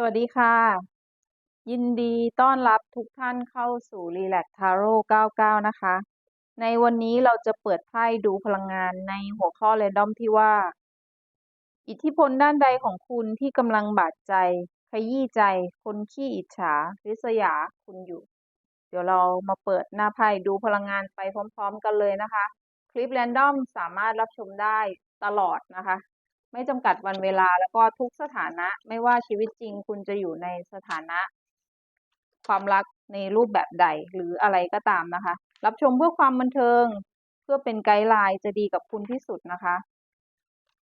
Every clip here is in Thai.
สวัสดีค่ะ ยินดีต้อนรับทุกท่านเข้าสู่ Relax Tarot 99 นะคะ ในวันนี้เราจะเปิดไพ่ดูพลังงานในหัวข้อ Random ที่ว่า อิทธิพลด้านใดของคุณที่กำลังบาดใจ ขยี้ใจ คนขี้อิจฉาริษยาคุณอยู่ เดี๋ยวเรามาเปิดหน้าไพ่ดูพลังงานไปพร้อม ๆ กันเลยนะคะ คลิป Random สามารถรับชมได้ตลอดนะคะ ไม่จำกัดวันเวลาแล้วก็ทุกสถานะ ไม่ว่าชีวิตจริงคุณจะอยู่ในสถานะ ความรักในรูปแบบใดหรืออะไรก็ตามนะคะ รับชมเพื่อความบันเทิง เพื่อเป็นไกด์ไลน์จะดีกับคุณที่สุดนะคะ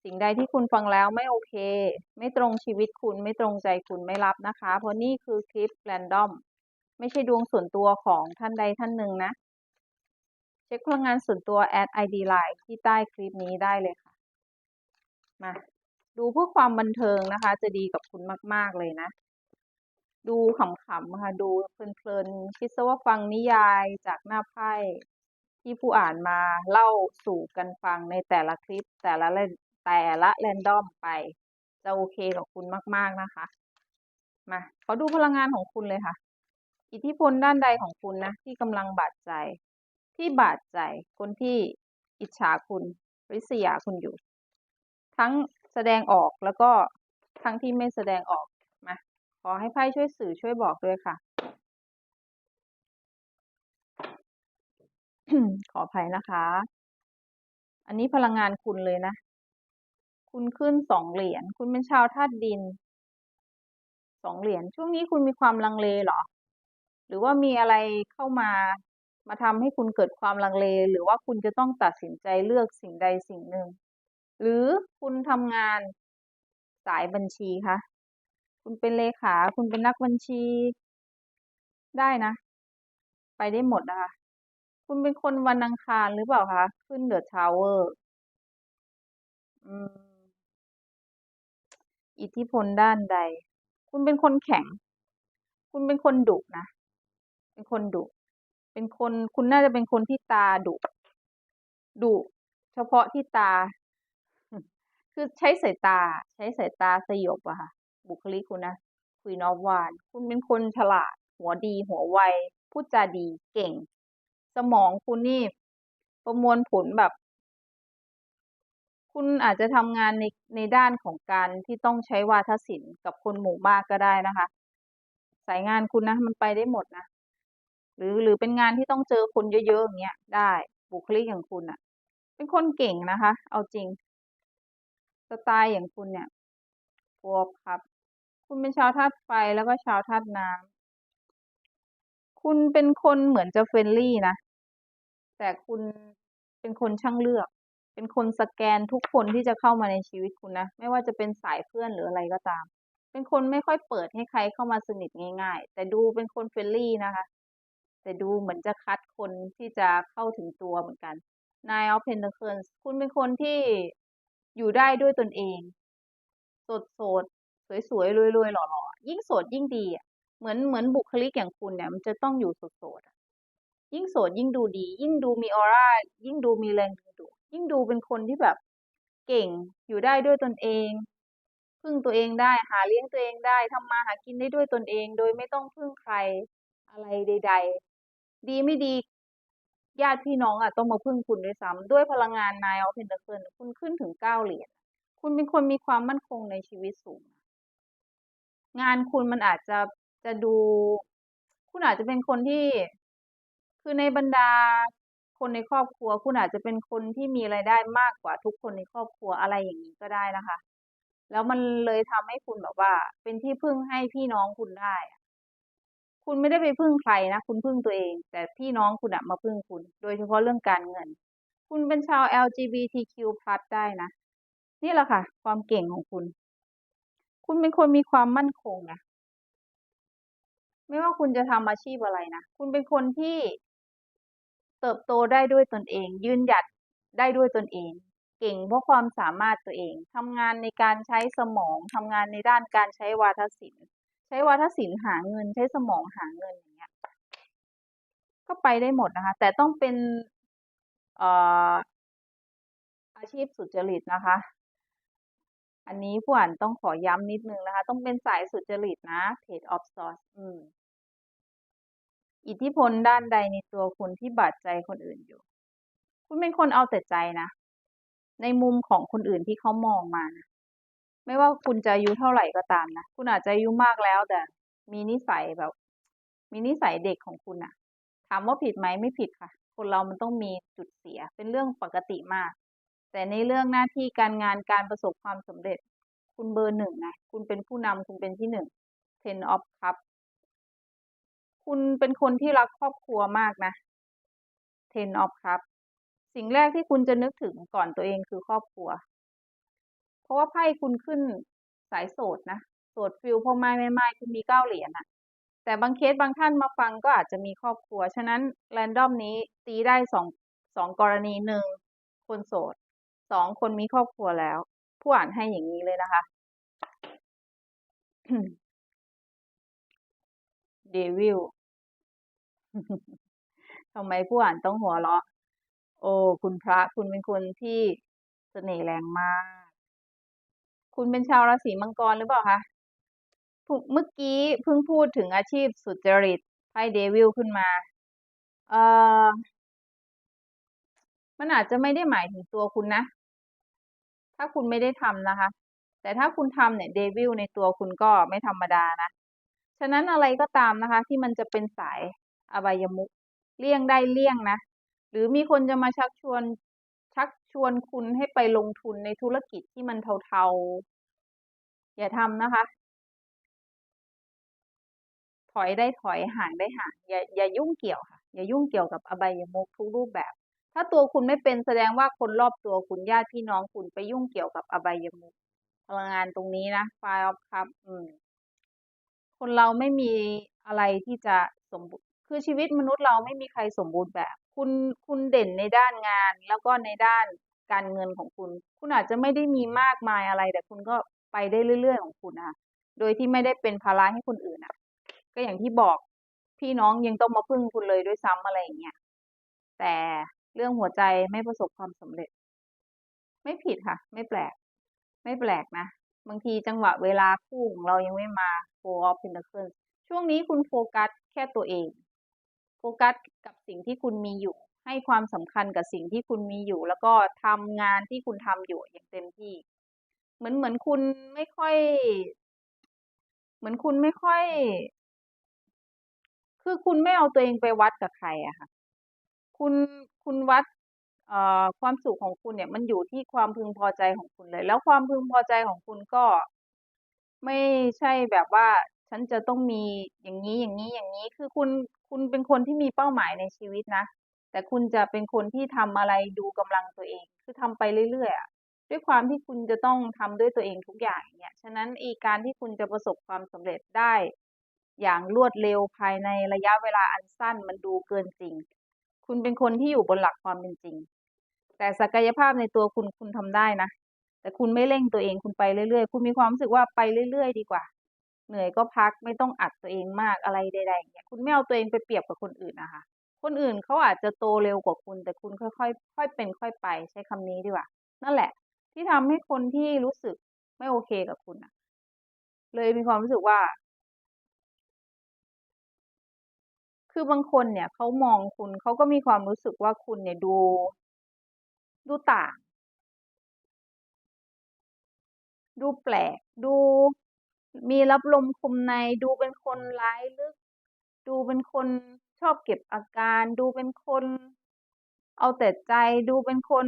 สิ่งใดที่คุณฟังแล้วไม่โอเค ไม่ตรงชีวิตคุณไม่ตรงใจคุณไม่รับนะคะ เพราะนี่คือคลิปแรนดอมไม่ใช่ดวงส่วนตัวของท่านใดท่านหนึ่งนะ เช็คพลังงานส่วนตัวแอด ID Line ที่ใต้คลิปนี้ได้เลยค่ะ มาดูเพื่อความบันเทิงนะคะ จะดีกับคุณมาก ๆ เลยนะ ดูขำๆค่ะ ดูเพลินๆคิดซะว่าฟังนิยายจากหน้าไพ่ที่ผู้อ่านมาเล่าสู่กันฟังในแต่ละคลิปแต่ละแต่ละแรนดอมไป จะโอเคกับคุณมาก ๆ นะคะ มาขอดูพลังงานของคุณเลยค่ะ อิทธิพลด้านใดของคุณนะ ที่กำลังบาดใจ ที่บาดใจคนที่อิจฉาคุณริษยาคุณอยู่ ทั้งแสดงออกแล้วก็ทั้งที่ไม่แสดงออกมาขอให้ไพ่ช่วยสื่อช่วยบอกด้วยค่ะ ขออภัยนะคะ อันนี้พลังงานคุณเลยนะ คุณขึ้นสองเหรียญคุณเป็นชาวธาตุดินสองเหรียญช่วงนี้คุณมีความลังเลเหรอ หรือว่ามีอะไรเข้ามามาทำให้คุณเกิดความลังเล หรือว่าคุณจะต้องตัดสินใจเลือกสิ่งใดสิ่งหนึ่ง หรือคุณทำงานสายบัญชีคะคุณเป็นเลขา คุณเป็นนักบัญชี ได้นะ ไปได้หมดนะคะ คุณเป็นคนวันอังคารหรือเปล่าคะขึ้นเดอะทาวเวอร์อิทธิพลด้านใด คุณเป็นคนแข็ง คุณเป็นคนดุนะ เป็นคนดุ เป็นคน คุณน่าจะเป็นคนที่ตาดุ ดุ เฉพาะที่ตา คือใช้สายตา ใช้สายตาสยบอะค่ะ บุคลิกคุณนะ คุยนอฟวาน คุณเป็นคนฉลาด หัวดี หัวไว พูดจาดีเก่ง สมองคุณนี่ ประมวลผลแบบ คุณอาจจะทำงานในในด้านของการที่ต้องใช้วาทศิลป์กับคนหมู่มากก็ได้นะคะ สายงานคุณนะ มันไปได้หมดนะ หรือหรือเป็นงานที่ต้องเจอคนเยอะๆอย่างเงี้ยได้ บุคลิกอย่างคุณอะเป็นคนเก่งนะคะ เอาจริง สไตล์อย่างคุณเนี่ยบวกครับ คุณเป็นชาวธาตุไฟแล้วก็ชาวธาตุน้ำคุณเป็นคนเหมือนจะเฟรนลี่นะ แต่คุณเป็นคนช่างเลือก เป็นคนสแกนทุกคนที่จะเข้ามาในชีวิตคุณนะ ไม่ว่าจะเป็นสายเพื่อนหรืออะไรก็ตาม เป็นคนไม่ค่อยเปิดให้ใครเข้ามาสนิทง่าย ๆ แต่ดูเป็นคนเฟรนลี่นะคะ แต่ดูเหมือนจะคัดคนที่จะเข้าถึงตัวเหมือนกัน Nine of Pentacles คุณเป็นคนที่ อยู่ได้ด้วยตนเอง สดสดสวยสวยรวยรวยหล่อหล่อยิ่งโสดยิ่งดีอะเหมือนเหมือนบุคลิกอย่างคุณเนี่ย มันจะต้องอยู่สดสดยิ่งโสดยิ่งดูดี ยิ่งดูมีออร่ายิ่งดูมีแรงดึงดูดยิ่งดูเป็นคนที่แบบเก่งอยู่ได้ด้วยตนเองพึ่งตัวเองได้หาเลี้ยงตัวเองได้ทำมาหากินได้ด้วยตนเอง โดยไม่ต้องพึ่งใครอะไรใด ๆ ดีไม่ดี ญาติพี่น้องอะต้องมาพึ่งคุณด้วยซ้ำด้วยพลังงานนายออฟเพนเดอร์เคิลคุณขึ้นถึงเก้าเหรียญคุณเป็นคนมีความมั่นคงในชีวิตสูง งานคุณมันอาจจะจะดู คุณอาจจะเป็นคนที่คือในบรรดาคนในครอบครัว คุณอาจจะเป็นคนที่มีไรายได้มากกว่าทุกคนในครอบครัวอะไรอย่างนี้ก็ได้นะคะ แล้วมันเลยทำให้คุณแบบว่า เป็นที่พึ่งให้พี่น้องคุณได้ คุณไม่ได้ไปพึ่งใครนะ คุณพึ่งตัวเอง แต่พี่น้องคุณอะมาพึ่งคุณ โดยเฉพาะเรื่องการเงิน คุณเป็นชาว LGBTQ+ ได้นะ นี่แหละค่ะ ความเก่งของคุณ คุณเป็นคนมีความมั่นคงนะไม่ว่าคุณจะทำอาชีพอะไรนะ คุณเป็นคนที่เติบโตได้ด้วยตนเอง ยืนหยัดได้ด้วยตนเอง เก่งเพราะความสามารถตัวเองทำงานในการใช้สมองทำงานในด้านการใช้วาทศิลป์ ช้วาทศิลป์หาเงิน ใช้สมองหาเงินอย่างเงี้ย ก็ไปได้หมดนะคะ แต่ต้องเป็นอาชีพสุจริตนะคะ อันนี้ผู้อ่านต้องขอย้ำนิดนึงนะคะ ต้องเป็นสายสุจริตนะ Page of Swords อืมอิทธิพลด้านใดในตัวคุณที่บาดใจคนอื่นอยู่ คุณเป็นคนเอาแต่ใจนะ ในมุมของคนอื่นที่เขามองมานะ ไม่ว่าคุณจะอายุเท่าไหร่ก็ตามนะคุณอาจจะอายุมากแล้วแต่ มีนิสัยแบบ มีนิสัยเด็กของคุณอะถามว่าผิดไหมไม่ผิดค่ะ คนเรามันต้องมีจุดเสีย เป็นเรื่องปกติมาก แต่ในเรื่องหน้าที่การงานการประสบความสำเร็จ คุณเบอร์หนึ่งไงคุณเป็นผู้นำคุณเป็นที่หนึ่ง ten of cup คุณเป็นคนที่รักครอบครัวมากนะ ten of cup สิ่งแรกที่คุณจะนึกถึงก่อนตัวเองคือครอบครัว ราะว่าไพ่คุณขึ้นสายโสดนะโสดฟิลพอไม้แม่ไม้คุณมีเก้าเหรียญอะแต่บางเคสบางท่านมาฟังก็อาจจะมีครอบครัว ฉะนั้นแรนดอมนี้ตีได้สองสองกรณีหนึ่งคนโสดสองคนมีครอบครัวแล้ว ผู้อ่านให้อย่างนี้เลยนะคะเดวิลทำไมผู้อ่านต้องหัวเราะ โอ้ คุณพระคุณเป็นคนที่เสน่ห์แรงมาก คุณเป็นชาวราศีมังกรหรือเปล่าคะเมื่อกี้เพิ่งพูดถึงอาชีพสุจริตไพ่เดวิลขึ้นมา เออมันอาจจะไม่ได้หมายถึงตัวคุณนะ ถ้าคุณไม่ได้ทำนะคะ แต่ถ้าคุณทำเนี่ยเดวิลในตัวคุณก็ไม่ธรรมดานะ ฉะนั้นอะไรก็ตามนะคะ ที่มันจะเป็นสายอบายมุขเลี่ยงได้เลี่ยงนะ หรือมีคนจะมาชักชวน ชักชวนคุณให้ไปลงทุนในธุรกิจที่มันเทาๆ อย่าทำนะคะ ถอยได้ถอยห่างได้ห่างอย่าอย่ายุ่งเกี่ยวค่ะ อย่ายุ่งเกี่ยวกับอบายมุขทุกรูปแบบ ถ้าตัวคุณไม่เป็นแสดงว่าคนรอบตัวคุณญาติพี่น้องคุณไปยุ่งเกี่ยวกับอบายมุขพลังงานตรงนี้นะไฟล์ครับ อืม คนเราไม่มีอะไรที่จะสมบูรณ์คือชีวิตมนุษย์เราไม่มีใครสมบูรณ์แบบ คุณคุณเด่นในด้านงาน แล้วก็ในด้านการเงินของคุณ คุณอาจจะไม่ได้มีมากมายอะไร แต่คุณก็ไปได้เรื่อย ๆ ของคุณนะคะโดยที่ไม่ได้เป็นภาระให้คนอื่นอะ ก็อย่างที่บอกพี่น้องยังต้องมาพึ่งคุณเลยด้วยซ้ำอะไรอย่างเงี้ยแต่เรื่องหัวใจไม่ประสบความสำเร็จ ไม่ผิดค่ะ ไม่แปลก ไม่แปลกนะบางทีจังหวะเวลาคู่ของเรายังไม่มา four of pentacles ช่วงนี้คุณโฟกัสแค่ตัวเอง โฟกัสกับสิ่งที่คุณมีอยู่ ให้ความสำคัญกับสิ่งที่คุณมีอยู่ แล้วก็ทำงานที่คุณทำอยู่อย่างเต็มที่ เหมือนเหมือนคุณไม่ค่อย เหมือนคุณไม่ค่อย คือคุณไม่เอาตัวเองไปวัดกับใครอะค่ะ คุณคุณวัดเอ่อความสุขของคุณเนี่ย มันอยู่ที่ความพึงพอใจของคุณเลย แล้วความพึงพอใจของคุณก็ไม่ใช่แบบว่า ฉันจะต้องมีอย่างนี้อย่างนี้อย่างนี้ คือคุณคุณเป็นคนที่มีเป้าหมายในชีวิตนะ แต่คุณจะเป็นคนที่ทำอะไรดูกำลังตัวเอง คือทำไปเรื่อยๆด้วยความที่คุณจะต้องทำด้วยตัวเองทุกอย่างเนี่ยฉะนั้นอีการที่คุณจะประสบความสำเร็จได้ อย่างรวดเร็วภายในระยะเวลาอันสั้นมันดูเกินจริง คุณเป็นคนที่อยู่บนหลักความเป็นจริง แต่ศักยภาพในตัวคุณคุณทำได้นะแต่คุณไม่เร่งตัวเองคุณไปเรื่อยๆ คุณมีความรู้สึกว่าไปเรื่อยๆ ดีกว่า เหนื่อยก็พักไม่ต้องอัดตัวเองมากอะไรใดๆเงี้ยคุณไม่เอาตัวเองไปเปรียบกับคนอื่นนะคะ คนอื่นเขาอาจจะโตเร็วกว่าคุณ แต่คุณค่อยๆค่อยเป็นค่อยไปใช้คำนี้ดีกว่า นั่นแหละ ที่ทำให้คนที่รู้สึกไม่โอเคกับคุณน่ะเลยมีความรู้สึกว่า คือบางคนเนี่ยเขามองคุณเขาก็มีความรู้สึกว่าคุณเนี่ยดู ดูต่าง ดูแปลก ดู มีรับลมคมในดูเป็นคนร้ายลึก ดูเป็นคนชอบเก็บอาการ ดูเป็นคน เอาแต่ใจดูเป็นคน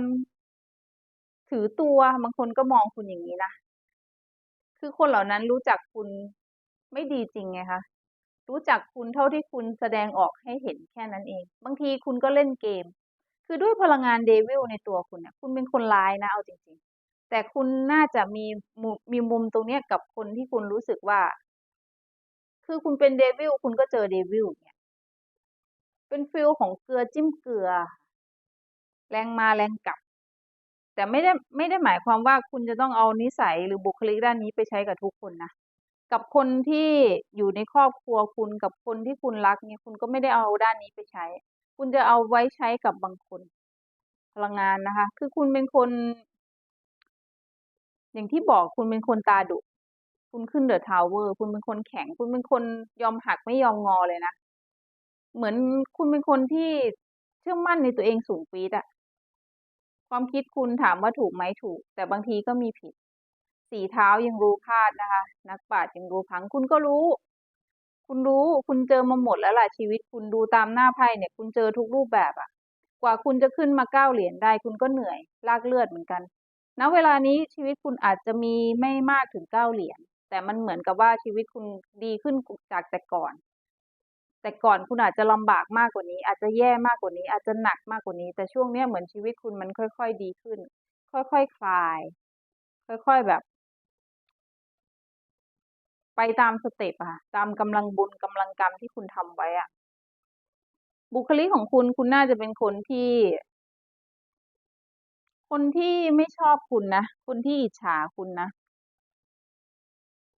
ถือตัวบางคนก็มองคุณอย่างนี้นะคือคนเหล่านั้นรู้จักคุณไม่ดีจริงไงคะรู้จักคุณเท่าที่คุณแสดงออกให้เห็นแค่นั้นเอง บางทีคุณก็เล่นเกม คือด้วยพลังงานเดวิลในตัวคุณเนี่ยคุณเป็นคนร้ายนะเอาจริง แต่คุณน่าจะมีมีมุมตรงเนี้ยกับคนที่คุณรู้สึกว่า คือคุณเป็นเดวิลคุณก็เจอเดวิลเนี่ย เป็นฟีลของเกลือจิ้มเกลือ แรงมาแรงกลับ แต่ไม่ได้ไม่ได้หมายความว่าคุณจะต้องเอานิสัยหรือบุคลิกด้านนี้ไปใช้กับทุกคนนะกับคนที่อยู่ในครอบครัวคุณกับคนที่คุณรักเนี่ยคุณก็ไม่ได้เอาด้านนี้ไปใช้ คุณจะเอาไว้ใช้กับบางคนพลังงานนะคะ คือคุณเป็นคน อย่างที่บอกคุณเป็นคนตาดุคุณขึ้นเดอะทาวเวอร์คุณเป็นคนแข็ง คุณเป็นคนยอมหักไม่ยอมงอเลยนะ เหมือนคุณเป็นคนที่เชื่อมั่นในตัวเองสูงปี๊ดอะความคิดคุณถามว่าถูกไหมถูก แต่บางทีก็มีผิด สีเท้ายังรู้พลาดนะคะ นักปราชญ์ยังรู้พัง คุณก็รู้ คุณรู้คุณเจอมาหมดแล้วล่ะชีวิตคุณดูตามหน้าไพ่เนี่ย คุณเจอทุกรูปแบบอะกว่าคุณจะขึ้นมาเก้าเหรียญได้ คุณก็เหนื่อยลากเลือดเหมือนกัน ณเวลานี้ชีวิตคุณอาจจะมีไม่มากถึงเก้าเหรียญแต่มันเหมือนกับว่าชีวิตคุณดีขึ้นจากแต่ก่อน แต่ก่อนคุณอาจจะลำบากมากกว่านี้ อาจจะแย่มากกว่านี้ อาจจะหนักมากกว่านี้ แต่ช่วงเนี้ยเหมือนชีวิตคุณมันค่อย ๆ ดีขึ้น ค่อยๆคคลาย ค่อย ๆแบบ ไปตามสเต็ปอะตามกำลังบุญกำลังกรรมที่คุณทำไว้อะบุคลิกของคุณคุณน่าจะเป็นคนที่ คนที่ไม่ชอบคุณนะ คนที่อิจฉาคุณนะ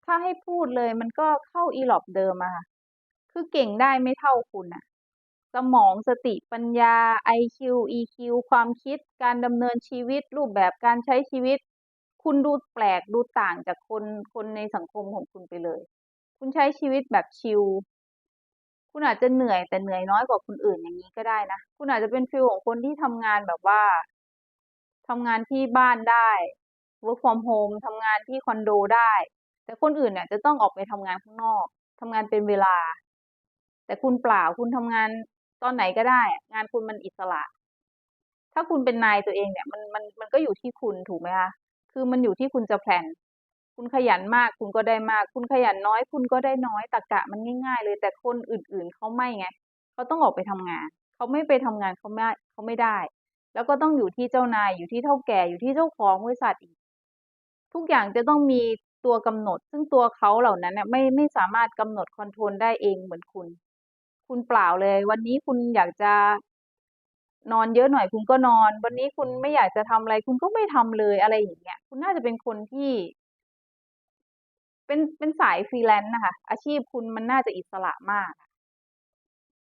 ถ้าให้พูดเลยมันก็เข้าอีหลอบเดิมอะค่ะ คือเก่งได้ไม่เท่าคุณน่ะสมองสติปัญญา IQ EQ ความคิด การดำเนินชีวิต รูปแบบการใช้ชีวิต คุณดูแปลกดูต่างจากคนคนในสังคมของคุณไปเลย คุณใช้ชีวิตแบบชิลคุณอาจจะเหนื่อยแต่เหนื่อยน้อยกว่าคนอื่นอย่างงี้ก็ได้นะ คุณอาจจะเป็นฟีลของคนที่ทำงานแบบว่า ทำงานที่บ้านได้ work from home ทำงานที่คอนโดได้ แต่คนอื่นเนี่ยจะต้องออกไปทำงานข้างนอกทำงานเป็นเวลา แต่คุณเปล่าคุณทำงานตอนไหนก็ได้ งานคุณมันอิสระ ถ้าคุณเป็นนายตัวเองเนี่ยมันมันมันก็อยู่ที่คุณถูกไหมคะคือมันอยู่ที่คุณจะแพลนคุณขยันมากคุณก็ได้มาก คุณขยันน้อย คุณก็ได้น้อยตรรกะมันง่าย ๆ เลยแต่คนอื่นๆเขาไม่ไงเขาต้องออกไปทำงาน เขาไม่ไปทำงานเขาไม่เขาไม่ได้ แล้วก็ต้องอยู่ที่เจ้านายอยู่ที่เฒ่าแก่อยู่ที่เจ้าของบริษัทอีก ทุกอย่างจะต้องมีตัวกำหนด ซึ่งตัวเขาเหล่านั้นน่ะไม่ไม่สามารถกำหนดคอนโทรลได้เองเหมือนคุณ คุณเปล่าเลย วันนี้คุณอยากจะนอนเยอะหน่อยคุณก็นอน วันนี้คุณไม่อยากจะทำอะไร คุณก็ไม่ทำเลยอะไรอย่างเงี้ย คุณน่าจะเป็นคนที่ เป็นเป็นสาย Freelance น่ะคะ อาชีพคุณมันน่าจะอิสระมาก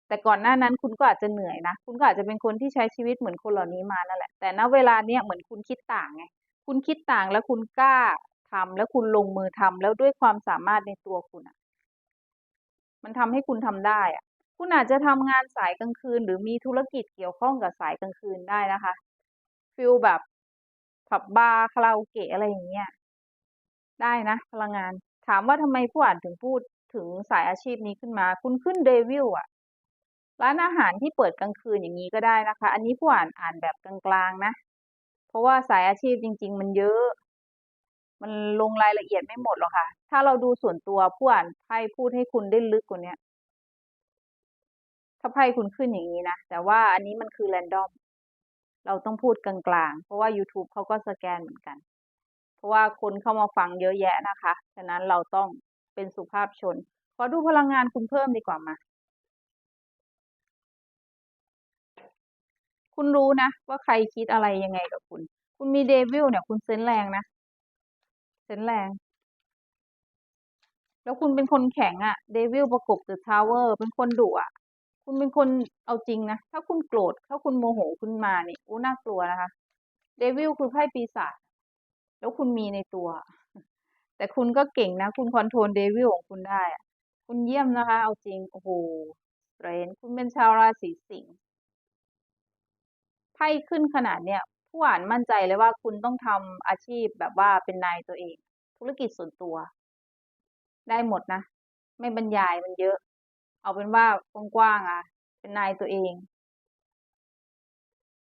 แต่ก่อนหน้านั้นคุณก็อาจจะเหนื่อยนะ คุณก็อาจจะเป็นคนที่ใช้ชีวิตเหมือนคนเหล่านี้มานั่นแหละ แต่ณเวลาเนี้ยเหมือนคุณคิดต่างไง คุณคิดต่างแล้วคุณกล้าทำแล้วคุณลงมือทำแล้วด้วยความสามารถในตัวคุณอะมันทำให้คุณทำได้อะคุณอาจจะทำงานสายกลางคืน หรือมีธุรกิจเกี่ยวข้องกับสายกลางคืนได้นะคะฟีลแบบผับบาร์คาราโอเกะอะไรอย่างเงี้ยได้นะพลังงาน ถามว่าทำไมผู้อ่านถึงพูดถึงสายอาชีพนี้ขึ้นมา คุณขึ้น Devil อะ ร้านอาหารที่เปิดกลางคืนอย่างงี้ก็ได้นะคะ อันนี้ผู้อ่านอ่านแบบกลางๆนะ เพราะว่าสายอาชีพจริง ๆ มันเยอะ มันลงรายละเอียดไม่หมดหรอกค่ะ ถ้าเราดูส่วนตัวผู้อ่านไพ่พูดให้คุณได้ลึกกว่านี้ถ้าไพ่คุณขึ้นอย่างงี้นะ แต่ว่าอันนี้มันคือ random เราต้องพูดกลางๆ เพราะว่ายูทูบเขาก็สแกนเหมือนกัน เพราะว่าคนเข้ามาฟังเยอะแยะนะคะ ฉะนั้นเราต้องเป็นสุภาพชน ขอดูพลังงานคุณเพิ่มดีกว่ามา คุณรู้นะ ว่าใครคิดอะไรยังไงกับคุณ คุณมี Devil เนี่ย คุณเซนแรงนะ เซนแรง แล้วคุณเป็นคนแข็งอะ Devil ประกบ The Tower เป็นคนดุอะคุณเป็นคนเอาจริงนะ ถ้าคุณโกรธ ถ้าคุณโมโหขึ้นมานี่โอ้น่ากลัวนะคะ Devil คือไพ่ปีศาจแล้วคุณมีในตัว แต่คุณก็เก่งนะ คุณคอนโทรล Devil ของคุณได้อะคุณเยี่ยมนะคะ เอาจริง โอ้โฮ Strength คุณเป็นชาวราศีสิงห์ ไพ่ขึ้นขนาดเนี้ยผู้อ่านมั่นใจเลยว่าคุณต้องทำอาชีพแบบว่าเป็นนายตัวเอง ธุรกิจส่วนตัว ได้หมดนะ ไม่บรรยายมันเยอะ เอาเป็นว่ากว้างๆอะ เป็นนายตัวเอง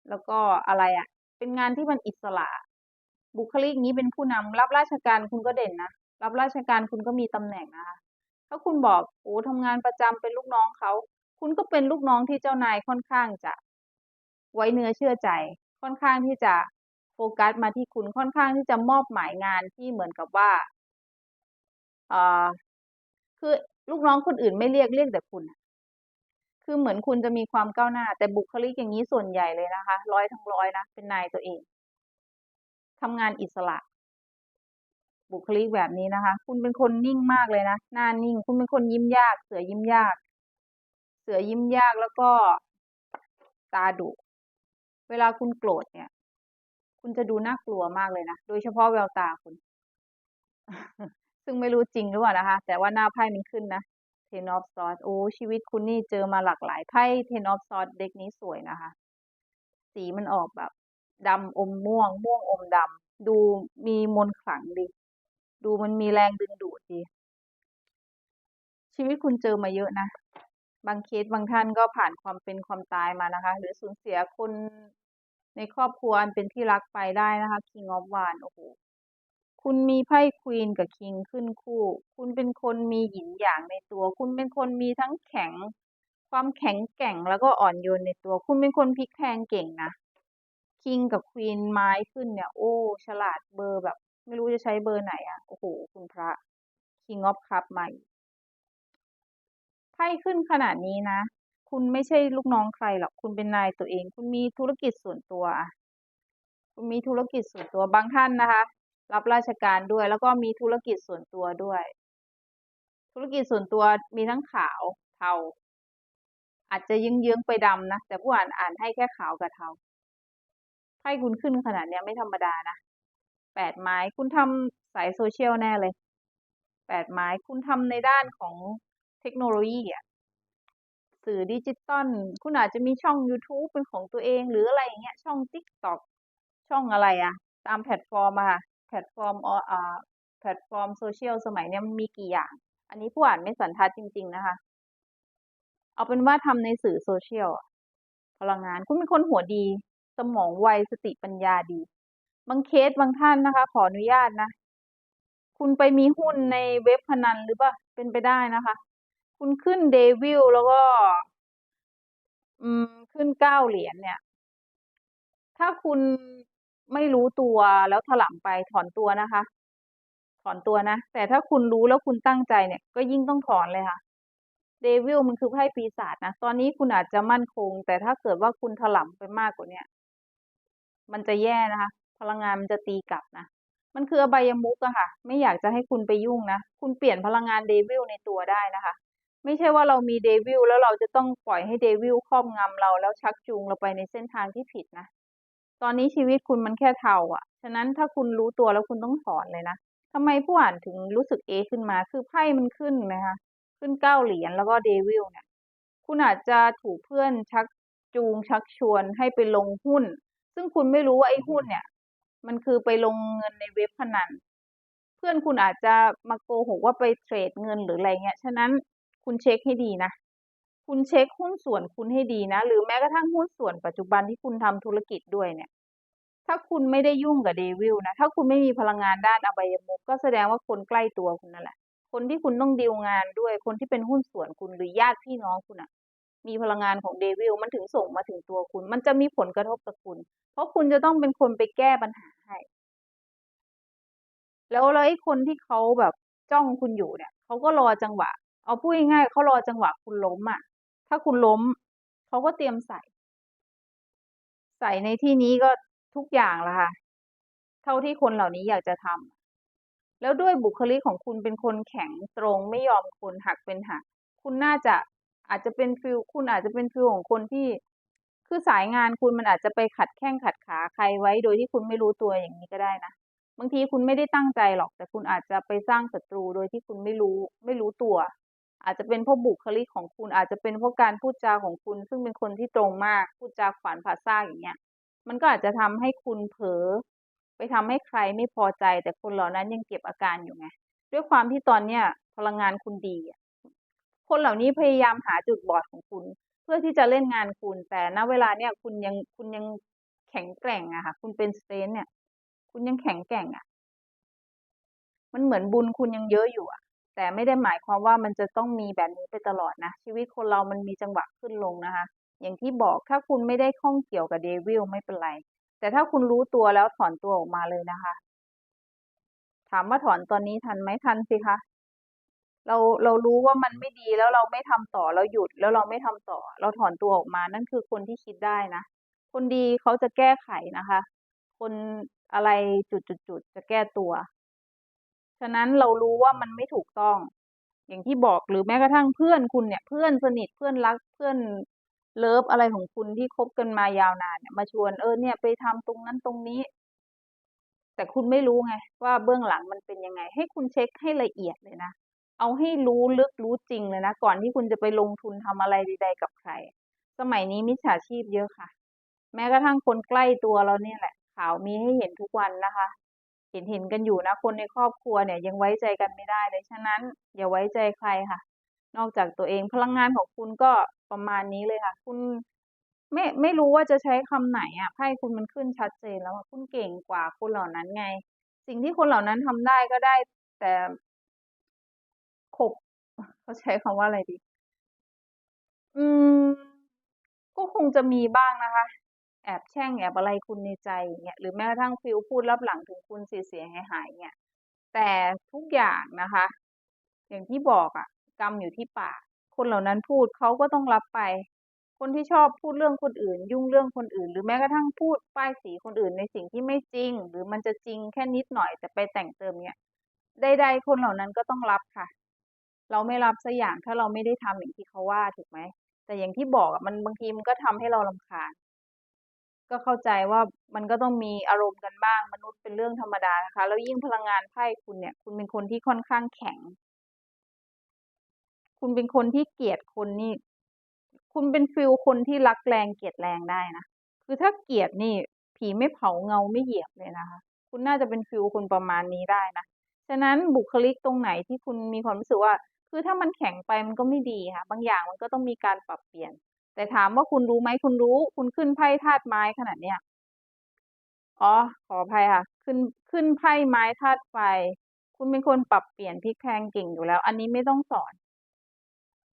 แล้วก็อะไรอะ เป็นงานที่มันอิสระ บุคลิกงี้เป็นผู้นำรับราชการคุณก็เด่นนะรับราชการคุณก็มีตำแหน่งนะคะถ้าคุณบอกโอ้ทำงานประจำเป็นลูกน้องเขา คุณก็เป็นลูกน้องที่เจ้านายค่อนข้างจะ ไว้เนื้อเชื่อใจ ค่อนข้างที่จะโฟกัสมาที่คุณค่อนข้างที่จะมอบหมายงานที่เหมือนกับว่าเอ่อคือลูกน้องคนอื่นไม่เรียกเรียกแต่คุณ คือเหมือนคุณจะมีความก้าวหน้า แต่บุคลิกอย่างงี้ส่วนใหญ่เลยนะคะ ร้อยทั้งร้อยนะ เป็นนายตัวเองทำงานอิสระ บุคลิกแบบนี้นะคะ คุณเป็นคนนิ่งมากเลยนะ หน้านิ่ง คุณเป็นคนยิ้มยาก เสือยิ้มยาก เสือยิ้มยากแล้วก็ตาดุ เวลาคุณโกรธเนี่ย คุณจะดูน่ากลัวมากเลยนะ โดยเฉพาะแววตาคุณ ซึ่งไม่รู้จริงหรือเปล่านะคะ แต่ว่าหน้าไพ่มันขึ้นนะ Ten of Swords โอ้ชีวิตคุณนี่เจอมาหลากหลายไพ่ Ten of Swords เด็กนี้สวยนะคะ สีมันออกแบบดำอมม่วง ม่วงอมดำดูมีมนขลังดี ดูมันมีแรงดึงดูดดี ชีวิตคุณเจอมาเยอะนะ บางเคสบางท่านก็ผ่านความเป็นความตายมานะคะ หรือสูญเสียคนในครอบครัวอันเป็นที่รักไปได้นะคะ King of w a n โอ้โหคุณมีไพ่ควีนกับคิงขึ้นคู่ คุณเป็นคนมีหยินหยางในตัว คุณเป็นคนมีทั้งแข็ง ความแข็งแกร่งแล้วก็อ่อนโยนในตัว คุณเป็นคนพลิกแพลงเก่งนะคิงกับควีนไม้ขึ้นเนี่ย โอ้ ฉลาดเบอร์แบบ ไม่รู้จะใช้เบอร์ไหนอะ่ะ โอ้โห คุณพระ King of Cup มาอีก ไพ่ขึ้นขนาดนี้นะ คุณไม่ใช่ลูกน้องใครหรอก คุณเป็นนายตัวเอง คุณมีธุรกิจส่วนตัว คุณมีธุรกิจส่วนตัวบางท่านนะคะ รับราชการด้วย แล้วก็มีธุรกิจส่วนตัวด้วย ธุรกิจส่วนตัวมีทั้งขาวเทาอาจจะยืงยืงไปดำนะ แต่ผู้อ่านอ่านให้แค่ขาวกับเทาไพ่คุณขึ้นขนาดนี้ไม่ธรรมดานะแปดไม้คุณทำสายโซเชียลแน่เลยแปดไม้คุณทำในด้านของ เทคโนโลยีอะสื่อดิจิตอลคุณอาจจะมีช่อง YouTube เป็นของตัวเองหรืออะไรอย่างเงี้ยช่อง TikTok ช่องอะไรอะตามแพลตฟอร์มอะค่ะแพลตฟอร์มอ่าแพลตฟอร์มโซเชียลสมัยเนี้ยมันมีกี่อย่าง อันนี้ผู้อ่านไม่สันทัดจริง ๆ นะคะ เอาเป็นว่าทำในสื่อโซเชียลพลังงาน คุณเป็นคนหัวดี สมองไวสติปัญญาดี บางเคสบางท่านนะคะ ขออนุญาตนะ คุณไปมีหุ้นในเว็บพนันหรือเปล่าเป็นไปได้นะคะ คุณขึ้นเดวิลแล้วก็ อืม ขึ้นเก้าเหรียญเนี่ย ถ้าคุณไม่รู้ตัวแล้วถลำไปถอนตัวนะคะ ถอนตัวนะ แต่ถ้าคุณรู้แล้วคุณตั้งใจเนี่ย ก็ยิ่งต้องถอนเลยค่ะ เดวิลมันคือไพ่ปีศาจนะ ตอนนี้คุณอาจจะมั่นคง แต่ถ้าเกิดว่าคุณถลำไปมากกว่าเนี้ยมันจะแย่นะคะ พลังงานมันจะตีกลับนะ มันคืออบายมุกอะค่ะ ไม่อยากจะให้คุณไปยุ่งนะ คุณเปลี่ยนพลังงานเดวิลในตัวได้นะคะ ไม่ใช่ว่าเรามีเดวิลแล้วเราจะต้องปล่อยให้เดวิลครอบงำเราแล้วชักจูงเราไปในเส้นทางที่ผิดนะ ตอนนี้ชีวิตคุณมันแค่เทาอะฉะนั้นถ้าคุณรู้ตัวแล้วคุณต้องถอนเลยนะทำไมผู้อ่านถึงรู้สึกเอขึ้นมา คือไพ่มันขึ้นไหมคะ ขึ้นเก้าเหรียญแล้วก็เดวิลเนี่ย คุณอาจจะถูกเพื่อนชักจูงชักชวนให้ไปลงหุ้น ซึ่งคุณไม่รู้ว่าไอ้หุ้นเนี่ย มันคือไปลงเงินในเว็บพนัน เพื่อนคุณอาจจะมาโกหกว่าไปเทรดเงินหรืออะไรเงี้ย ฉะนั้น คุณเช็คให้ดีนะ คุณเช็คหุ้นส่วนคุณให้ดีนะ หรือแม้กระทั่งหุ้นส่วนปัจจุบันที่คุณทำธุรกิจด้วยเนี่ย ถ้าคุณไม่ได้ยุ่งกับเดวิลนะ ถ้าคุณไม่มีพลังงานด้านอบายมุกก็แสดงว่าคนใกล้ตัวคุณนั่นแหละ คนที่คุณต้องดีลงานด้วย คนที่เป็นหุ้นส่วนคุณหรือญาติพี่น้องคุณอะมีพลังงานของเดวิลมันถึงส่งมาถึงตัวคุณ มันจะมีผลกระทบกับคุณ เพราะคุณจะต้องเป็นคนไปแก้ปัญหาให้ แล้วแล้วไอ้คนที่เขาแบบจ้องคุณอยู่เนี่ยเขาก็รอจังหวะ เอาพูดง่ายๆเขารอจังหวะคุณล้มอะ ถ้าคุณล้มเขาก็เตรียมใส่ ใส่ในที่นี้ก็ทุกอย่างละค่ะ เท่าที่คนเหล่านี้อยากจะทำแล้วด้วยบุคลิกของคุณเป็นคนแข็งตรงไม่ยอมคนหักเป็นหัก คุณน่าจะอาจจะเป็นฟิลคุณอาจจะเป็นฟิลของคนที่คือสายงานคุณมันอาจจะไปขัดแข้งขัดขาใครไว้โดยที่คุณไม่รู้ตัวอย่างนี้ก็ได้นะบางทีคุณไม่ได้ตั้งใจหรอก แต่คุณอาจจะไปสร้างศัตรูโดยที่คุณไม่รู้ ไม่รู้ตัว อาจจะเป็นเพราะบุคลิกของคุณอาจจะเป็นเพราะการพูดจาของคุณ ซึ่งเป็นคนที่ตรงมากพูดจาขวานผ่าซากอย่างเงี้ย มันก็อาจจะทำให้คุณเผลอไปทำให้ใครไม่พอใจ แต่คนเหล่านั้นยังเก็บอาการอยู่ไงด้วยความที่ตอนเนี้ยพลังงานคุณดีคนเหล่านี้พยายามหาจุดบอดของคุณ เพื่อที่จะเล่นงานคุณ แต่ณเวลาเนี้ยคุณยังคุณยังแข็งแกร่งอะค่ะ คุณเป็นสเตนเนี่ย คุณยังแข็งแกร่งอะมันเหมือนบุญคุณยังเยอะอยู่อะ แต่ไม่ได้หมายความว่ามันจะต้องมีแบบนี้ไปตลอดนะ ชีวิตคนเรามันมีจังหวะขึ้นลงนะคะ อย่างที่บอกถ้าคุณไม่ได้ข้องเกี่ยวกับเดวิลไม่เป็นไร แต่ถ้าคุณรู้ตัวแล้วถอนตัวออกมาเลยนะคะ ถามว่าถอนตอนนี้ทันไหมทันสิคะเราเรารู้ว่ามันไม่ดีแล้วเราไม่ทำต่อเราหยุดแล้วเราไม่ทำต่อ เราถอนตัวออกมานั่นคือคนที่คิดได้นะ คนดีเขาจะแก้ไขนะคะ คนอะไรจุดๆๆจะแก้ตัว ฉะนั้นเรารู้ว่ามันไม่ถูกต้อง อย่างที่บอกหรือแม้กระทั่งเพื่อนคุณเนี่ย เพื่อนสนิทเพื่อนรักเพื่อนเลิฟอะไรของคุณที่คบกันมายาวนานเนี่ยมาชวนเออเนี่ยไปทำตรงนั้นตรงนี้ แต่คุณไม่รู้ไง ว่าเบื้องหลังมันเป็นยังไง ให้คุณเช็คให้ละเอียดเลยนะเอาให้รู้ลึกรู้จริงเลยนะก่อนที่คุณจะไปลงทุนทำอะไรใด ๆ กับใคร สมัยนี้มิจฉาชีพเยอะค่ะ แม้กระทั่งคนใกล้ตัวเราเนี่ยแหละ ข่าวมีให้เห็นทุกวันนะคะ เห็นเห็นกันอยู่นะ คนในครอบครัวเนี่ยยังไว้ใจกันไม่ได้เลยฉะนั้น อย่าไว้ใจใครค่ะ นอกจากตัวเองพลังงานของคุณก็ประมาณนี้เลยค่ะ คุณไม่ไม่รู้ว่าจะใช้คำไหนอะไพ่คุณมันขึ้นชัดเจนแล้วคุณเก่งกว่าคนเหล่านั้นไง สิ่งที่คนเหล่านั้นทำได้ก็ได้ แต่ขบเขาใช้คำว่าอะไรดี อืม ก็คงจะมีบ้างนะคะ แอบแช่งแอบอะไรคุณในใจเงี้ยหรือแม้กระทั่งฟิลพูดรับหลังถึงคุณเสียเสียหายหายเนี่ยแต่ทุกอย่างนะคะ อย่างที่บอกอะกรรมอยู่ที่ปากคนเหล่านั้นพูดเขาก็ต้องรับไป คนที่ชอบพูดเรื่องคนอื่น ยุ่งเรื่องคนอื่น หรือแม้กระทั่งพูดป้ายสีคนอื่นในสิ่งที่ไม่จริง หรือมันจะจริงแค่นิดหน่อยแต่ไปแต่งเติมเนี่ยใดๆคนเหล่านั้นก็ต้องรับค่ะ เราไม่รับสักอย่างถ้าเราไม่ได้ทำอย่างที่เขาว่าถูกไหมแต่อย่างที่บอกอะมันบางทีมันก็ทำให้เรารำคาญ ก็เข้าใจว่ามันก็ต้องมีอารมณ์กันบ้างมนุษย์เป็นเรื่องธรรมดานะคะ แล้วยิ่งพลังงานไพ่คุณเนี่ย คุณเป็นคนที่ค่อนข้างแข็ง คุณเป็นคนที่เกลียดคนนี่ คุณเป็นฟิลคนที่รักแรงเกลียดแรงได้นะ คือถ้าเกลียดนี่ ผีไม่เผาเงาไม่เหยียบเลยนะคะ คุณน่าจะเป็นฟิลคนประมาณนี้ได้นะ ฉะนั้นบุคลิกตรงไหนที่คุณมีความรู้สึกว่า คือถ้ามันแข็งไปมันก็ไม่ดีค่ะ บางอย่างมันก็ต้องมีการปรับเปลี่ยน แต่ถามว่าคุณรู้ไหมคุณรู้ คุณขึ้นไพ่ธาตุไม้ขนาดเนี้ยอ๋อขออภัยค่ะ ขึ้นขึ้นไพ่ไม้ธาตุไฟ คุณเป็นคนปรับเปลี่ยนพลิกแพลงเก่งอยู่แล้ว อันนี้ไม่ต้องสอน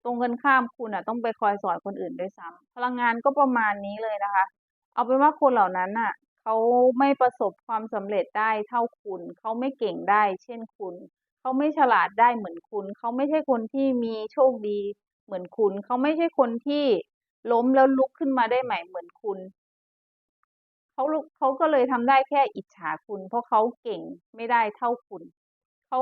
ตรงกันข้ามคุณอะ ต้องไปคอยสอนคนอื่นด้วยซ้ำพลังงานก็ประมาณนี้เลยนะคะ เอาเป็นว่าคนเหล่านั้นน่ะเขาไม่ประสบความสำเร็จได้เท่าคุณ เขาไม่เก่งได้ เช่นคุณ เขาไม่ฉลาดได้เหมือนคุณ เขาไม่ใช่คนที่มีโชคดีเหมือนคุณ เขาไม่ใช่คนที่ ล้มแล้วลุกขึ้นมาได้ใหม่เหมือนคุณเขาเขาก็เลยทำได้แค่อิจฉาคุณ เพราะเขาเก่งไม่ได้เท่าคุณเขา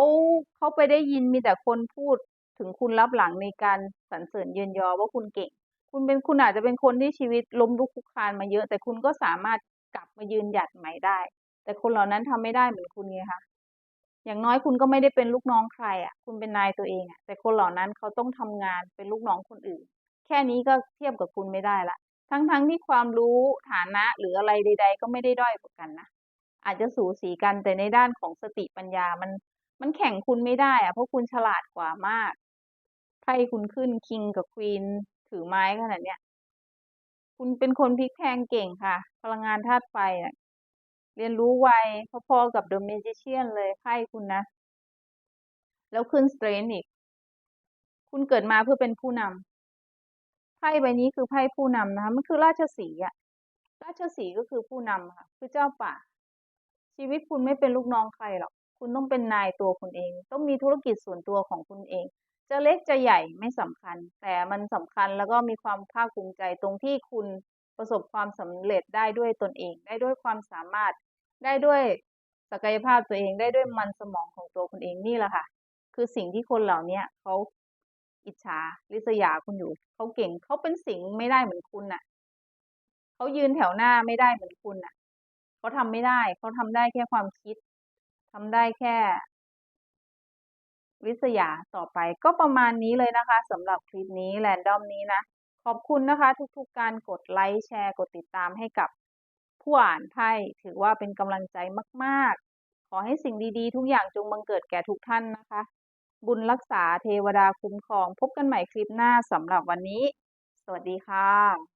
เขาไปได้ยินมีแต่คนพูดถึงคุณรับหลังในการสรรเสริญเยินยอว่าคุณเก่ง คุณเป็นคุณอาจจะเป็นคนที่ชีวิตล้มลุกคลุกคานมาเยอะ แต่คุณก็สามารถกลับมายืนหยัดใหม่ได้ แต่คนเหล่านั้นทำไม่ได้เหมือนคุณไงคะอย่างน้อยคุณก็ไม่ได้เป็นลูกน้องใครอะ คุณเป็นนายตัวเองอะ แต่คนเหล่านั้นเขาต้องทำงานเป็นลูกน้องคนอื่น ค่นี้ก็เทียบกับคุณไม่ได้ละ ทั้งๆที่ความรู้ฐานะหรืออะไรใด ๆ ก็ไม่ได้ด้อยกว่ากันนะ อาจจะสูสีกันแต่ในด้านของสติปัญญามันมันแข่งคุณไม่ได้อะเพราะคุณฉลาดกว่ามากไพ่คุณขึ้นคิงกับควีนถือไม้ขนาดเนี้ยคุณเป็นคนพลิกแพงเก่งค่ะ พลังงานธาตุไฟอะเรียนรู้ไวพอๆกับ The Magician เลยไพ่คุณนะ แล้วขึ้น Strength อีก คุณเกิดมาเพื่อเป็นผู้นำ ไพ่ใบนี้คือไพ่ผู้นำนะคะมันคือราชสีอะราชสีก็คือผู้นำค่ะ คือเจ้าป่า ชีวิตคุณไม่เป็นลูกน้องใครหรอกคุณต้องเป็นนายตัวคุณเอง ต้องมีธุรกิจส่วนตัวของคุณเอง จะเล็กจะใหญ่ไม่สำคัญ แต่มันสำคัญแล้วก็มีความภาคภูมิใจตรงที่คุณประสบความสำเร็จได้ด้วยตนเอง ได้ด้วยความสามารถ ได้ด้วยศักยภาพตัวเอง ได้ด้วยมันสมองของตัวคุณเองนี่แหละค่ะ คือสิ่งที่คนเหล่าเนี้ยเขา อิจฉาริษยาคุณอยู่เขาเก่งเขาเป็นสิงไม่ได้เหมือนคุณน่ะเขายืนแถวหน้าไม่ได้เหมือนคุณน่ะเขาทำไม่ได้เขาทำได้แค่ความคิดทำได้แค่ริษยาต่อไปก็ประมาณนี้เลยนะคะสำหรับคลิปนี้แรนดอมนี้นะขอบคุณนะคะ ทุกๆการกดไลค์แชร์กดติดตามให้กับผู้อ่านไพ่ถือว่าเป็นกำลังใจมาก ๆ ขอให้สิ่งดีๆ ทุกอย่างจงบังเกิดแก่ทุกท่านนะคะ บุญรักษาเทวดาคุ้มครอง พบกันใหม่คลิปหน้าสำหรับวันนี้ สวัสดีค่ะ